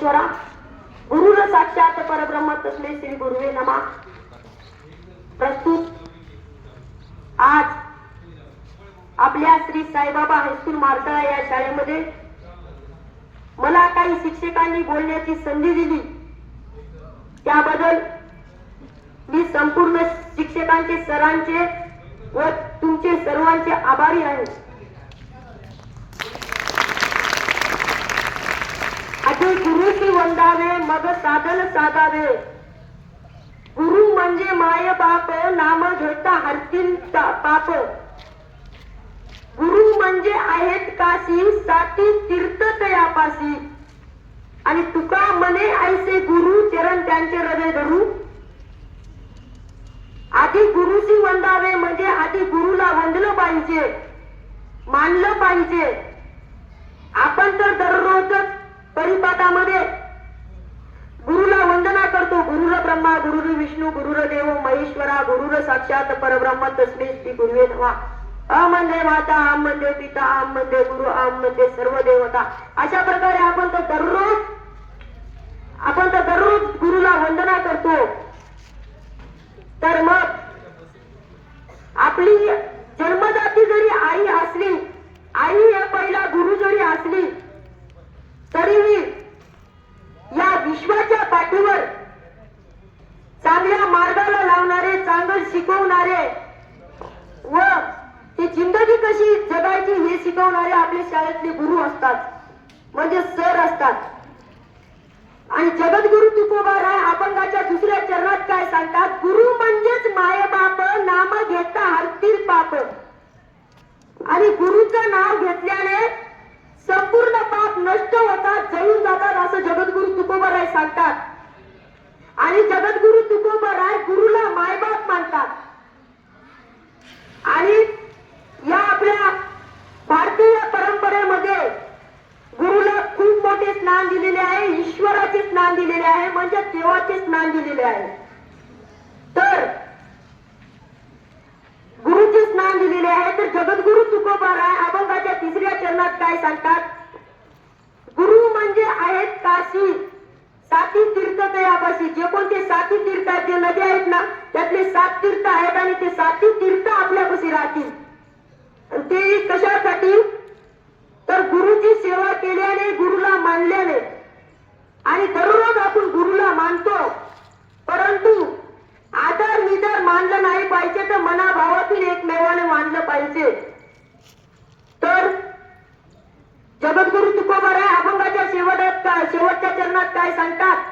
परमेश्वरा गुरुर साक्षात परब्रह्म तस्मै श्री गुरुवे नमा. प्रस्तुत आज आपल्या श्री साईबाबा हायस्कूल मार्तळा या शाळेमध्ये मला काही शिक्षकांनी बोलण्याची संधी दिली. त्याबद्दल मी संपूर्ण शिक्षकांचे सरांचे व तुमचे सर्वांचे आभारी आहे. असे गुरुची वंदावे मग साधन साधावे. गुरु म्हणजे माय बाप नाम घेता हरतील पाप. गुरु म्हणजे आहेत काशी साती तीर्थ तयापासी आणि तुका मने ऐसे गुरु चरण त्यांचे हृदय धरू. आधी गुरुशी वंदावे म्हणजे आधी गुरुला वंदलं पाहिजे मानलं पाहिजे. आपण तर दररोजच परिपाठामध्ये गुरुला वंदना करतो. गुरुर ब्रह्मा गुरुर विष्णू गुरुर देव महेश्वरा गुरुर साक्षात परब्रह्म तस्मे श्री गुरुवे नवा अ म्हणजे माता आम म्हणजे पिता आम म्हणजे गुरु आम म्हणजे सर्व देवता. अशा प्रकारे आपण तर दररोज आपण तर दररोज गुरुला वंदना करतो. तर मग आपली जन्मदाती जरी आई असली आई या पहिला गुरु जरी असली शिकवणारे व ती जिंदगी कशी जगायची हे शिकवणारे आपले शाळेतले गुरु असतात. म्हणजे सर असतात. आणि जगद्गुरु तुकोबा राय अपंगाच्या दुसऱ्या चरणात काय सांगतात? गुरु म्हणजेच माय बाप नाम घेता हरतील पाप. आणि गुरुचं नाव घेतल्याने संपूर्ण पाप नष्ट होतात जळून जातात असं जगद्गुरु तुकोबा राय सांगतात. आणि जगद्गुरु तुकोबाराय गुरुला मायबाप मानतात. आणि या आपल्या भारतीय परंपरेमध्ये गुरुला खूप मोठे स्नान दिलेले आहे ईश्वराचे स्नान दिलेले आहे म्हणजे देवाचे स्नान दिलेले आहे. तर गुरुचे स्नान दिलेले आहे तर जगद्गुरु तुकोबाराय अभंगाच्या तिसऱ्या चरणात काय सांगतात? गुरु म्हणजे आहेत काशी. साती तीर्थ तयापाशी जे कोणते साती तीर्थ आहेत जे नदी आहेत ना त्यातले सात तीर्थ आहेत आणि ते साती तीर्थ आपल्यापाशी राहतील. आणि ते कशासाठी? तर गुरुची सेवा केल्याने गुरुला मानल्याने. आणि दररोज आपण गुरुला मानतो. परंतु आदर निदर मानलं नाही पाहिजे तर मनाभावातून एकमेवाने मानलं पाहिजे तर जगद्गुरु तुकोबाराय अभंगाच्या शेवटात काय शेवटच्या चरणात काय सांगतात?